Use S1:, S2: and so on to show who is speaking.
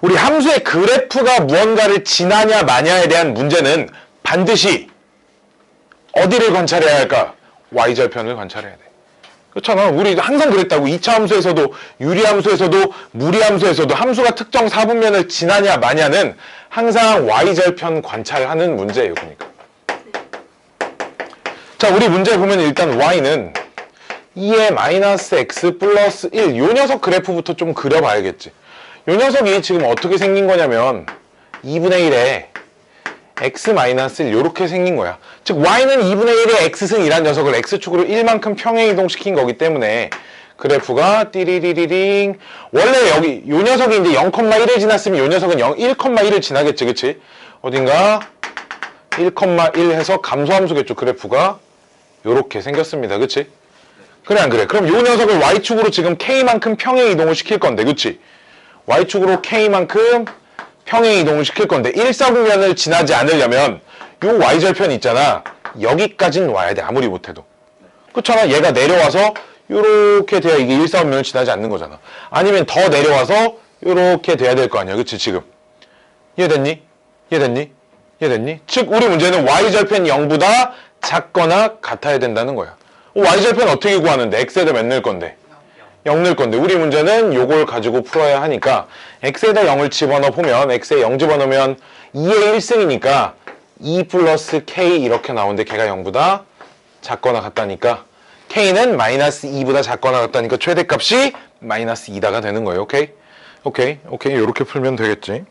S1: 우리 함수의 그래프가 무언가를 지나냐 마냐에 대한 문제는 반드시 어디를 관찰해야 할까? y절편을 관찰해야 돼. 그렇잖아. 우리 항상 그랬다고. 2차 함수에서도 유리함수에서도 무리함수에서도 함수가 특정 사분면을 지나냐 마냐는 항상 y절편 관찰하는 문제예요. 그러니까. 자, 우리 문제 보면 일단 y는 2의 마이너스 x 플러스 1. 요 녀석 그래프부터 좀 그려봐야겠지. 요 녀석이 지금 어떻게 생긴 거냐면 2분의 1에 x 마이너스 1 요렇게 생긴 거야. 즉 y는 2분의 1의 x승 이란 녀석을 x축으로 1만큼 평행 이동시킨 거기 때문에 그래프가 띠리리리링 원래 여기 요 녀석이 이제 0,1을 지났으면 요 녀석은 0, 1,1을 지나겠지 그치? 어딘가 1,1 해서 감소함수겠죠 그래프가 요렇게 생겼습니다 그치? 그래 안 그래? 그럼 요 녀석을 y축으로 지금 k만큼 평행 이동을 시킬 건데 그치? Y축으로 k만큼 평행 이동을 시킬 건데 1사분면을 지나지 않으려면 요 y절편 있잖아. 여기까지는 와야 돼. 아무리 못해도. 그렇잖아. 얘가 내려와서 요렇게 돼야 이게 1사분면을 지나지 않는 거잖아. 아니면 더 내려와서 요렇게 돼야 될 거 아니야. 그치 지금? 이해됐니? 이해됐니? 이해됐니? 즉 우리 문제는 y절편 0보다 작거나 같아야 된다는 거야. 어, y절편 어떻게 구하는데? X에다 몇 넣을 건데 0 넣을 건데 우리 문제는 요걸 가지고 풀어야 하니까 x에다 0을 집어넣어 보면 x에 0 집어넣으면 2의 1승이니까 2 플러스 k 이렇게 나오는데 걔가 0보다 작거나 같다니까. k는 마이너스 2보다 작거나 같다니까 최대값이 마이너스 2다가 되는 거예요. 오케이? 오케이? 오케이? 이렇게 풀면 되겠지